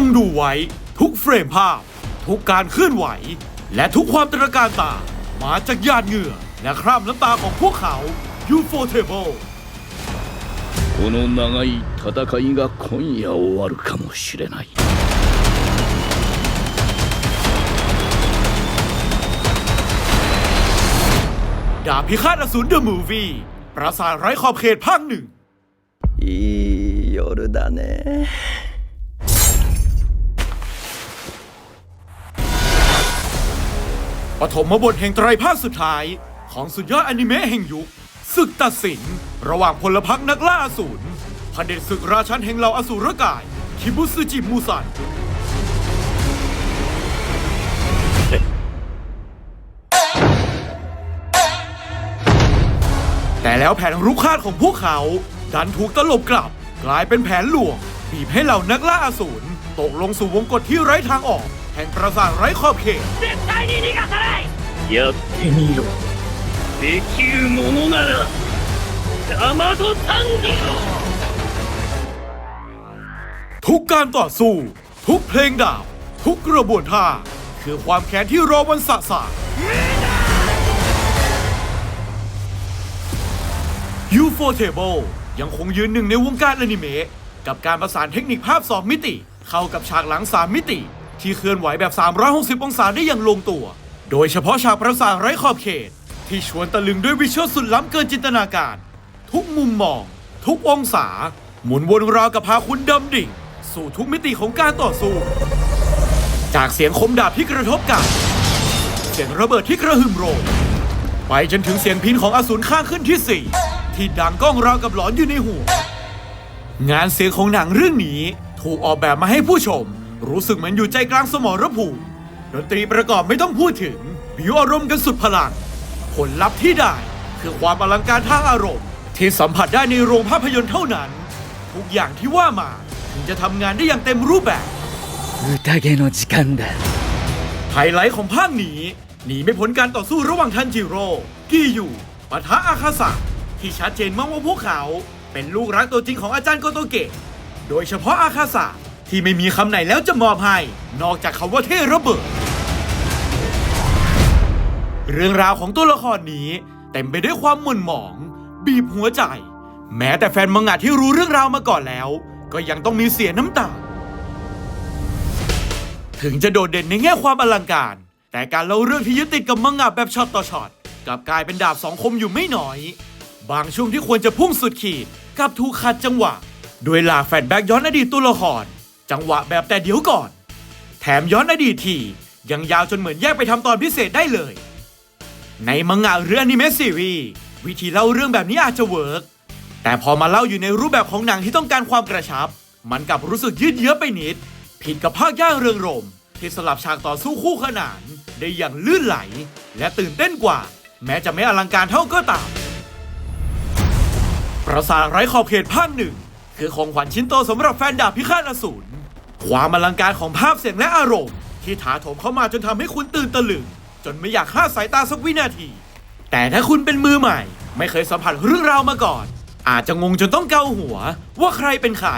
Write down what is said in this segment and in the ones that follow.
งดูไว้ทุกเฟรมภาพ ทุกการเคลื่อนไหว และทุกความตระการตา มาจากหยาดเหงื่อ และคราบน้ำตาของพวกเขายูโฟเทเบิล この長い戦いが今夜終わるかもしれない ดาบพิฆาตอสูรเดอะมูฟวี่ปราสาทไร้ขอบเขตภาคหนึ่ง いい夜だね ปฐมบทแห่งไตรภาคสุดท้ายของสุดยอดอนิเมะแห่งยุคศึกตัดสิน ระหว่างพลพรรคนักล่าอสูรพเด็จศึกราชันแห่งเหล่าอสูรกาย คิบุสึจิมูซันแต่แล้วแผนรุกคาดของพวกเขา ดันถูกตลบกลับ กลายเป็นแผนลวง บีบให้เหล่านักล่าอสูรตกลงสู่วงกฏที่ไร้ทางออก แห่งปราสาทไร้ขอบเขต やってみろできるものならダマトタンギ ทุกการต่อสู้ ทุกเพลงดาบ ทุกกระบวนท่า คือความแค้นที่รอวันสะสางยูโฟเทเบิลยังคงยืนหนึ่งในวงการอนิเมะกับการประสานเทคนิคภาพ 2 มิติ เข้ากับฉากหลัง 3 มิติ ที่เคลื่อนไหวแบบ 360 องศาได้อย่างลงตัว โดยเฉพาะฉากประสาทไร้ขอบเขต ที่ชวนตะลึงด้วยวิชวลสุดล้ำเกินจินตนาการ ทุกมุมมอง ทุกองศา หมุนวนราวกับพาคุณดำดิ่ง สู่ทุกมิติของการต่อสู้ จากเสียงคมดาบที่กระทบกัน เสียงระเบิดที่กระหึ่มโรงไปจนถึงเสียงพินของอสูรข้างขึ้นที่ 4 ที่ดังก้องราวกับหลอนอยู่ในหูงานเสียงของหนังเรื่องนี้ถูกออกแบบมาให้ผู้ชม รู้สึกเหมือนอยู่ใจกลางสมรภูมิดนตรีประกอบไม่ต้องพูดถึงบิวอารมณ์กันสุดพลัง ผลลัพธ์ที่ได้ คือความอลังการทางอารมณ์ ที่สัมผัสได้ในโรงภาพยนตร์เท่านั้น ทุกอย่างที่ว่ามาถึงจะทำงานได้อย่างเต็มรูปแบบ 宴の時間だ ไฮไลท์ของภาคนี้หนีไม่พ้นการต่อสู้ระหว่างทันจิโร่กียูปะทะอาคาสะที่ชัดเจนมากว่าพวกเขา เป็นลูกรักตัวจริงของอาจารย์โกโตเกะ โดยเฉพาะอาคาสะ ที่ไม่มีคำไหนแล้วจะมอบให้ นอกจากคำว่าเท่ระเบิด เรื่องราวของตัวละครนี้เต็มไปด้วยความหม่นหมอง บีบหัวใจ แม้แต่แฟนมังงะที่รู้เรื่องราวมาก่อนแล้ว ก็ยังต้องมีเสียน้ำตา ถึงจะโดดเด่นในแง่ความอลังการ แต่การเล่าเรื่องที่ยึดติดกับมังงะแบบช็อตต่อช็อตกลับกลายเป็นดาบสองคมอยู่ไม่น้อย บางช่วงที่ควรจะพุ่งสุดขีดกลับถูกขัดจังหวะ ด้วยหลากแฟลชแบ็กย้อนอดีตตัวละคร จังหวะแบบแต่เดี๋ยวก่อน แถมย้อนอดีตที ยังยาวจนเหมือนแยกไปทำตอนพิเศษได้เลย ในมังงะหรืออนิเมะซีรีส์วิธีเล่าเรื่องแบบนี้อาจจะเวิร์กแต่พอมาเล่าอยู่ในรูปแบบของหนังที่ต้องการความกระชับ มันกลับรู้สึกยืดเยื้อไปนิด ผิดกับภาคย่างเรืองรมย์ที่สลับฉากต่อสู้คู่ขนาน ได้อย่างลื่นไหล และตื่นเต้นกว่า แม้จะไม่อลังการเท่าก็ตามปราสาทไร้ขอบเขตภาคหนึ่งคือของขวัญชิ้นโตสำหรับแฟนดาบพิฆาตอสูร ความอลังการของภาพเสียงและอารมณ์ ที่ถาโถมเข้ามาจนทำให้คุณตื่นตะลึง จนไม่อยากคลาดสายตาสักวินาที แต่ถ้าคุณเป็นมือใหม่ ไม่เคยสัมผัสเรื่องราวมาก่อน อาจจะงงจนต้องเกาหัว ว่าใครเป็นใคร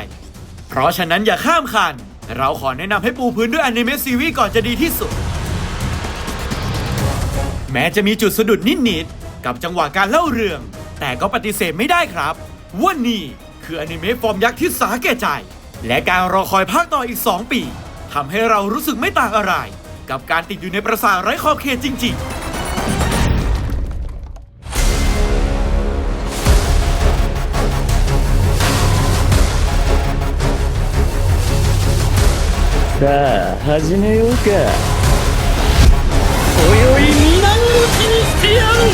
เพราะฉะนั้นอย่าข้ามคัน เราขอแนะนำให้ปูพื้นด้วยอนิเมะซีรีส์ก่อนจะดีที่สุด แม้จะมีจุดสะดุดนิดๆกับจังหวะการเล่าเรื่อง แต่ก็ปฏิเสธไม่ได้ครับว่านี่คืออนิเมะฟอร์มยักษ์ที่สาแก่ใจ และการรอคอยภาคต่ออีก 2 ปีทำให้เรารู้สึกไม่ต่างอะไร กับการติดอยู่ในปราสาทไร้ขอบเขตจริง ๆ さあ始めようか今宵皆殺しにしてやろう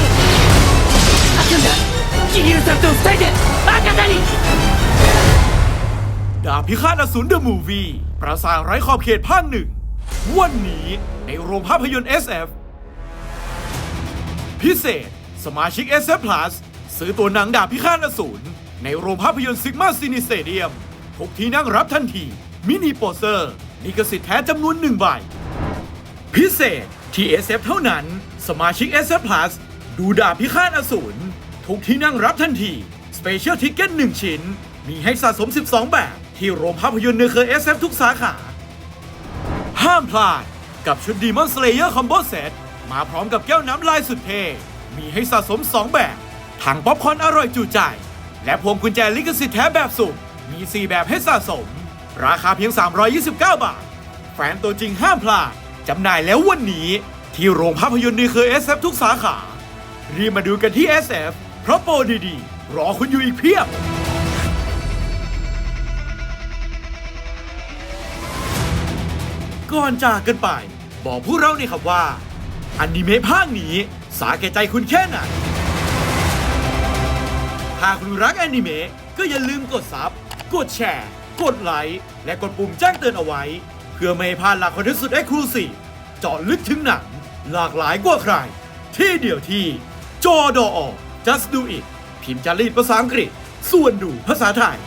悪んだ桐生さんと二人で赤田に ดาบพิฆาตอสูรเดอะมูฟวี่ปราสาทไร้ขอบเขตภาคหนึ่ง วันนี้ในโรงภาพยนตร์ SF พิเศษ สมาชิก SF Plus ซื้อตัวหนังดาบพิฆาตอสูรในโรงภาพยนตร์ซิกมาซินิสเตเดียมทุกที่นั่งรับทันที มินิโปสเตอร์ลิขสิทธิ์แท้จำนวนหนึ่งใบ พิเศษที่ SF เท่านั้น สมาชิก SF Plus ดูดาบพิฆาตอสูรทุกที่นั่งรับทันที Special Ticket 1ชิ้น มีให้สะสม 12 แบบ ที่โรงภาพยนตร์เนอเคอ SF ทุกสาขา ห้ามพลาดกับชุด Demon Slayer Combo Set มาพร้อมกับแก้วน้ำลายสุดเท่มีให้สะสม 2 แบบถังป๊อปคอร์นอร่อยจูใจ และพวงกุญแจลิขสิทธิ์แท้แบบสุ่มมี 4 แบบให้สะสม ราคาเพียง 329 บาท แฟนตัวจริงห้ามพลาดจำหน่ายแล้ววันนี้ ที่โรงภาพยนตร์นีเคอ SF ทุกสาขา รีบมาดูกันที่ SF เพราะโปรดีๆ รอคุณอยู่อีกเพียบ ก่อนจากกันไป บอกพวกเราเนี่อยครับว่าอนิเมะภาคนี้สาแก่ใจคุณแค่ไหนหากคุณรักอนิเมะก็อย่าลืมกดซับ กดแชร์ กดไลค์และกดปุ่มแจ้งเตือนเอาไว้ เพื่อไม่ให้พลาดหลักคอนเทนต์สุดเอ็กซ์คลูซีฟเจาะลึกถึงหนัง หลากหลายกว่าใคร ที่เดียวที่ จอดอ just do it พิมพ์จารีตภาษาอังกฤษ ส่วนดูภาษาไทย